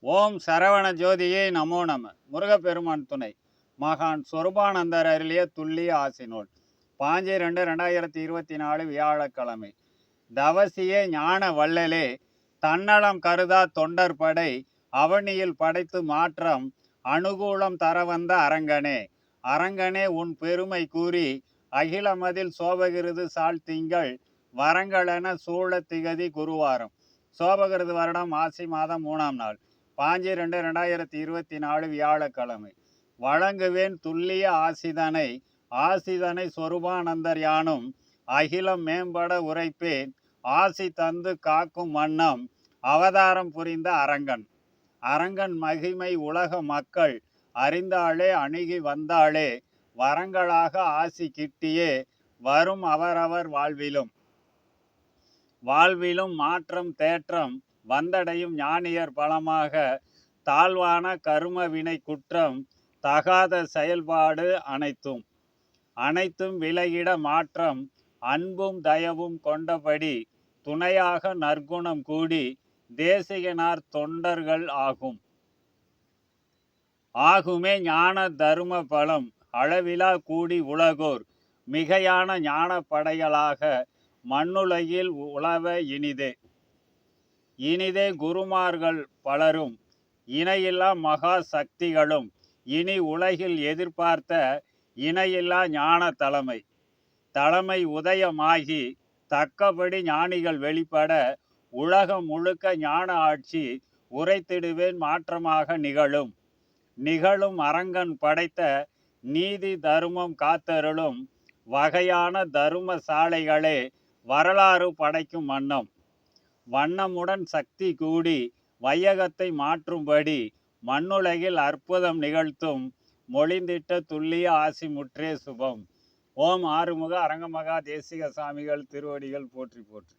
ஓம் சரவண ஜோதியை நமோ நம. முருகப்பெருமான் துணை. மகான் சொருபானந்தர் அருளிய துல்லிய ஆசினோல் பாஞ்சு ரெண்டு ரெண்டாயிரத்தி இருபத்தி நாலு வியாழக்கிழமை. தவசியே ஞான வள்ளலே தன்னலம் கருதா தொண்டர் படை அவனியில் படைத்து மாற்றம் அனுகூலம் தர வந்த அரங்கனே. அரங்கனே உன் பெருமை கூறி அகிலமதில் சோபகிருது சால் திங்கள் வரங்களென சூழ திகதி குருவாரம். சோபகிருது வருடம் ஆசி மாதம் மூணாம் நாள். பாஞ்சு ரெண்டு ரெண்டாயிரத்தி இருபத்தி நாலு வியாழக்கிழமை. வழங்குவேன் துல்லிய ஆசிதனை. ஆசிதனை சொருபானந்தர் யானும் அகிலம் மேம்பட உரைப்பேன். ஆசி தந்து காக்கும் வண்ணம் அவதாரம் புரிந்த அரங்கன். அரங்கன் மகிமை உலக மக்கள் அறிந்தாலே அணுகி வந்தாலே வரங்களாக ஆசி கிட்டியே வரும் அவரவர் வாழ்விலும். வாழ்விலும் மாற்றம் தேற்றம் வந்தடையும் ஞானியர் பலமாக தாழ்வான கரும வினை குற்றம் தகாத செயல்பாடு அனைத்தும். அனைத்தும் விலகிட மாற்றம் அன்பும் தயவும் கொண்டபடி துணையாக நற்குணம் கூடி தேசிகனார் தொண்டர்கள் ஆகும். ஆகுமே ஞான தரும பலம் அளவிலா கூடி உலகோர் மிகையான ஞான படைகளாக மண்ணுலகில் உழவ இனிதே. இனிதே குருமார்கள் பலரும் இணையில்லா மகா சக்திகளும் இனி உலகில் எதிர்பார்த்த இணையில்லா ஞான தலைமை. தலைமை உதயமாகி தக்கபடி ஞானிகள் வெளிப்பட உலகம் முழுக்க ஞான ஆட்சி உரைத்திடுவேன் மாற்றமாக நிகழும். நிகழும் அரங்கன் படைத்த நீதி தருமம் காத்தருளும் வகையான தரும சாலைகளே வரலாறு படைக்கும் வண்ணம். வண்ணமுடன் சக்தி கூடி வையகத்தை மாற்றும்படி மண்ணுலகில் அற்புதம் நிகழ்த்தும் மொழிந்திட்ட துல்லிய ஆசி முற்றே சுபம். ஓம் ஆறுமுக அரங்கமகா தேசிக சாமிகள் திருவடிகள் போற்றி போற்றி.